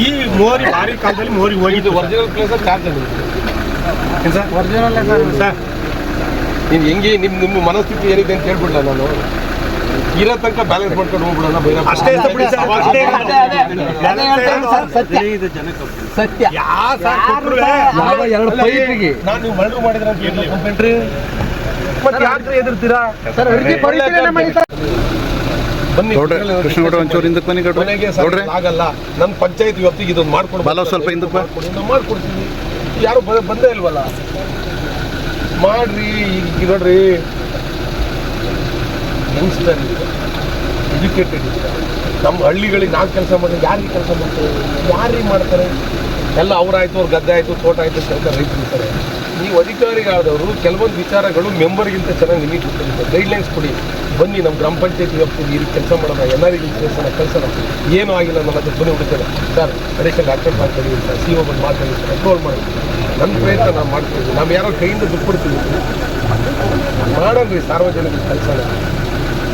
ಈ ಮೋರಿ ಭಾರಿ ಕಾಲದಲ್ಲಿ ಮೋರಿ ಹೋಗಿದ್ದು ಒರಿಜಿನಲ್ ಪ್ಲೇಸ್ ಚಾರ್ಜ್ ಸರ್? ನೀನು ಹೆಂಗೆ ನಿಮ್ಮ ನಿಮ್ಮ ಮನಸ್ಥಿತಿ ಏನಿದೆ ಅಂತ ಹೇಳ್ಬಿಡಲ್ಲ ನಾನು. ಇರೋ ತನಕ ಬ್ಯಾಲೆನ್ಸ್ ಮಾಡ್ಕೊಂಡು ಹೋಗ್ಬಿಡೋಣ ಅಷ್ಟೇ ಸರ್ ಸತ್ಯ. ಸರ್ ಯಾವ ಎರಡು ಪೈಪಿಗೆ ನಾನು ನೀವು ಮರ್ಡರ್ ಮಾಡಿದ್ರೆ ಅಂತ ಏನು ಕಂಪ್ಲೇಂಟ್ ರೀ? ಮತ್ತೆ ಯಾಕೆ ಎದುರ್ತೀರಾ? ಸರ್ ಅರ್ಜಿ ಪರಿಶೀಲನೆ ಮಾಡಿ ಸರ್ ಬನ್ನಿ. ಕೃಷ್ಣಗೌಡ ಒಂಚೂರು ಹಿಂದಕ್ಕೆ ಬನ್ನಿ ಗೌಡ್ರೆ. ಆಗಲ್ಲ. ನನ್ನ ಪಂಚಾಯತ್ ವ್ಯಾಪ್ತಿಗೆ ಇದೊಂದು ಮಾಡ್ಕೊಂಡು ಬಲ ಸ್ವಲ್ಪ ಹಿಂದಕ್ಕೆ ನಾವು ಮಾಡ್ಕೊಡ್ತೀವಿ ಯಾರು ಬಂದೇ ಇಲ್ವಲ್ಲ? ಮಾಡ್ರಿ ಈಗ ನೋಡ್ರಿ. ಯಂಗ್ಸ್ಟರ್ ಎಜುಕೇಟೆಡ್ ನಮ್ಮ ಹಳ್ಳಿಗಳಿಗೆ ನಾವು ಕೆಲಸ ಮಾಡಿದ್ರೆ ಯಾರಿಗೆ ಕೆಲಸ ಮಾಡ್ತಾರೆ ಯಾರಿಗೆ ಮಾಡ್ತಾರೆ? ಎಲ್ಲ ಅವರಾಯ್ತು ಅವ್ರ ಗದ್ದೆ ಆಯಿತು ತೋಟ ಆಯಿತು ಸರ್ಕಾರ ರೈತರು ಇರ್ತಾರೆ ನೀವು ಅಧಿಕಾರಿಗಳಾದವರು ಕೆಲವೊಂದು ವಿಚಾರಗಳು ಮೆಂಬರ್ಗಿಂತ ಚೆನ್ನಾಗಿ ನಿಮಗೆ ಗೈಡ್ಲೈನ್ಸ್ ಕೊಡಿ. ಬನ್ನಿ ನಮ್ಮ ಗ್ರಾಮ ಪಂಚಾಯತಿ ವ್ಯಾಪ್ತಿಯಲ್ಲಿ ಈ ರೀತಿ ಕೆಲಸ ಮಾಡೋಣ ಎಲ್ಲರಿಗೂ ಕೆಲಸನ ಕೆಲಸನ ಏನೂ ಆಗಿಲ್ಲ ನನ್ನ ಹತ್ರ ಬನ್ನಿ ಹುಡುಕ್ತಾರೆ ಸರ್ ಅಡಿಷನಲ್ ಡಾಕ್ಟರ್ ಮಾಡ್ತೀವಿ ಸರ್ ಸಿ ಒ ಬಂದು ಮಾತಾಡಿ ಸರ್ ಕಂಟ್ರೋಲ್ ಮಾಡಿ. ನನ್ನ ಪ್ರಯತ್ನ ನಾವು ಮಾಡ್ತೀವಿ ನಾವು ಯಾರೋ ಕೈಯಿಂದ ದುಡ್ಡು ಕೊಡ್ತೀವಿ. ಮಾಡೋಣ್ರಿ ಸಾರ್ವಜನಿಕ ಕೆಲಸನ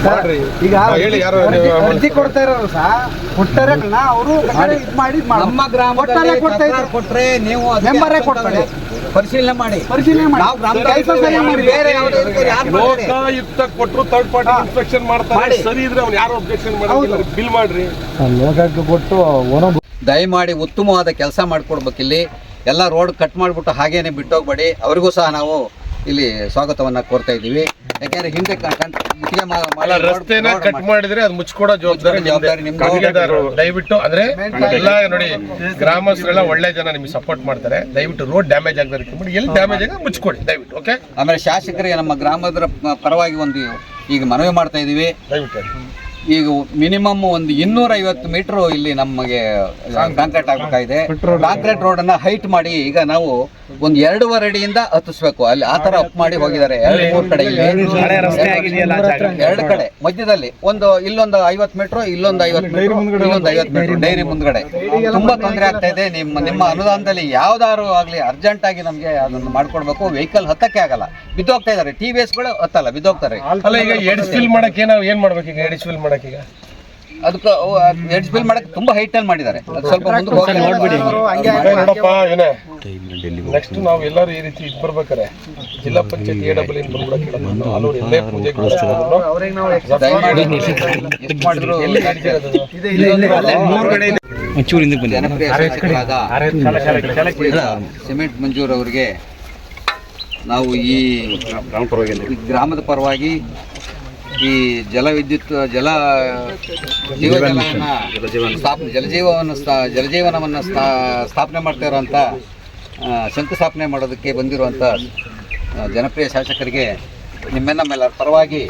ಮಾಡ್ರಿ. ಈಗ ಹೇಳಿ ಯಾರೋ ಅರ್ಜಿ- ಕೊಡ್ತಾ ಇರೋರು ಸಹ ಕೊಟ್ಟರೆ ಅವರು ಇದ್ ಮಾಡಿ ನಮ್ಮ ಗ್ರಾಮ ಕೊಟ್ಟರೆ ನೀವು ಅದಕ್ಕೆ ಮೆಂಬರೇ ಕೊಡ್ತಾರೆ. ಪರಿಶೀಲನೆ ಮಾಡಿ. ಪರಿಶೀಲನೆ ಮಾಡಿ. ಮಾಡಿ ಬೇರೆ? ಲೋಕಾಯುಕ್ತ ಕೊಟ್ಟರು ಥರ್ಡ್ ಪಾರ್ಟಿ ಇನ್ಸ್ಪೆಕ್ಷನ್ ಮಾಡ್ತಾರೆ. ಮಾಡಿ. ಸರಿ ಇದ್ರೆ ಅವ್ನು ಯಾರು ಅಬ್ಜೆಕ್ಷನ್ ಮಾಡಿಲ್ಲ ಬಿಲ್ ಮಾಡ್ರಿ. ದಯಮಾಡಿ ಉತ್ತಮವಾದ ಕೆಲಸ ಮಾಡಿಕೊಡ್ಬೇಕಿಲ್ಲಿ. ಎಲ್ಲ ರೋಡ್ ಕಟ್ ಮಾಡಿಬಿಟ್ಟು ಹಾಗೇನೆ ಬಿಟ್ಟೋಗ್ಬೇಡಿ. ಅವರಿಗೂ ಸಹ ನಾವು ಇಲ್ಲಿ ಸ್ವಾಗತವನ್ನ ಕೋರ್ತಾ ಇದ್ದೀವಿ. ಯಾಕೆಂದ್ರೆ ಹಿಂದೆ ರಸ್ತೆನ ಕಟ್ ಮಾಡಿ- ಮಾಡಿದ್ರೆ ಅದು ಮುಚ್ಕೊಡೋ ಜವಾಬ್ದಾರಿ. ದಯವಿಟ್ಟು ಅಂದ್ರೆ ಎಲ್ಲ ನೋಡಿ ಗ್ರಾಮಸ್ಥರೆಲ್ಲ ಒಳ್ಳೆ ಜನ ನಿಮ್ಗೆ ಸಪೋರ್ಟ್ ಮಾಡ್ತಾರೆ. ದಯವಿಟ್ಟು ರೋಡ್ ಡ್ಯಾಮೇಜ್ ಆಗದ ರೀತಿ ಎಲ್ಲಿ ಡ್ಯಾಮೇಜ್ ಆಗ ಮುಚ್ಕೊಡಿ ದಯವಿಟ್ಟು ಓಕೆ ಆಮೇಲೆ ಶಾಸಕರಿಗೆ ನಮ್ಮ ಗ್ರಾಮದ ಪರವಾಗಿ ಒಂದು ಈಗ ಮನವಿ ಮಾಡ್ತಾ ಇದೀವಿ. ದಯವಿಟ್ಟು ಈಗ ಮಿನಿಮಮ್ ಒಂದು ಇನ್ನೂರ ಐವತ್ತು ಮೀಟರ್ ಇಲ್ಲಿ ನಮಗೆ ಕಾಂಕ್ರೀಟ್ ಆಗಬೇಕಾಗಿದೆ. ಕಾಂಕ್ರೀಟ್ ರೋಡ್ ಅನ್ನ ಹೈಟ್ ಮಾಡಿ ಈಗ ನಾವು ಒಂದು ಎರಡೂವರೆ ಅಡಿಯಿಂದ ಹತ್ತಿಸ್ಬೇಕು. ಅಲ್ಲಿ ಆ ತರ ಅಪ್ ಮಾಡಿ ಹೋಗಿದ್ದಾರೆ. ಎರಡು ಮೂರು ಕಡೆ ಇಲ್ಲಿ ಎರಡು ಕಡೆ. ಮಧ್ಯದಲ್ಲಿ ಒಂದು ಇಲ್ಲೊಂದು ಐವತ್ ಮೀಟರ್ ಇಲ್ಲೊಂದು ಐವತ್ ಮೀಟರ್ ಇಲ್ಲೊಂದು ಐವತ್ ಮೀಟರ್ ಡೈರಿ ಮುಂದ್ಗಡೆ. ತುಂಬಾ ತೊಂದರೆ ಆಗ್ತಾ ಇದೆ. ನಿಮ್ಮ ನಿಮ್ಮ ಅನುದಾನದಲ್ಲಿ ಯಾವ್ದಾದ್ರು ಆಗ್ಲಿ ಅರ್ಜೆಂಟ್ ಆಗಿ ನಮ್ಗೆ ಅದನ್ನು ಮಾಡ್ಕೊಡ್ಬೇಕು. ವೆಹಿಕಲ್ ಹತ್ತಕ್ಕೆ ಆಗಲ್ಲ. ಬಿದ್ದೋಗ್ತಾ ಇದಾರೆ ಟಿ ವಿ ಎಸ್ಗಳು ಹತ್ತಲ್ಲ ಬಿದ್ದೋಗ್ತಾರೆ. ಅಲ್ಲ ಈಗ ಮಾಡಕ್ಕೆ ನಾವು ಏನ್ ಮಾಡ್ಬೇಕು ಈಗ? ಎಡ್ಸ್ ಫಿಲ್ ಮಾಡಕ್ಕೆ ಈಗ? ಅದಕ್ಕೆ ಎಡ್ಜ್ ಬಿಲ್ ಮಾಡಕ್ಕೆ ತುಂಬಾ ಹೈಟ್ ಅಲ್ಲಿ ಮಾಡಿದ್ದಾರೆ. ಅದು ಸ್ವಲ್ಪ ಮುಂದೆ ಹೋಗಿ ನೋಡಪ್ಪ ಏನೇ? ನೆಕ್ಸ್ಟ್ ನಾವು ಎಲ್ಲರೂ ಈ ರೀತಿ ಇದು ಬರ್ಬೇಕಾರೆ ಜಿಲ್ಲಾ ಪಂಚಾಯತ್ ಎ ಡಬಲ್ ಇನ್ ಬಂದ್ಬಿಡಕ್ಕೆ ಅಲ್ಲೂರು ಎಲ್ಲೇ ಪೂಜೆ ಸಿಮೆಂಟ್ ಮಂಜೂರ್ ಅವರಿಗೆ. ನಾವು ಈ ಈ ಗ್ರಾಮದ ಪರವಾಗಿ ಈ ಜಲವಿದ್ಯುತ್, ಜಲ ಜೀವನ ಸ್ಥಾಪನೆ ಜಲಜೀವವನ್ನು ಸ್ಥಾ- ಜಲಜೀವನವನ್ನು ಸ್ಥಾ- ಸ್ಥಾಪನೆ ಮಾಡ್ತಾ ಇರುವಂಥ ಶಂಕುಸ್ಥಾಪನೆ ಮಾಡೋದಕ್ಕೆ ಬಂದಿರುವಂಥ ಜನಪ್ರಿಯ ಶಾಸಕರಿಗೆ ನಿಮ್ಮೆಲ್ಲ ಮೇಲೆ ಪರವಾಗಿ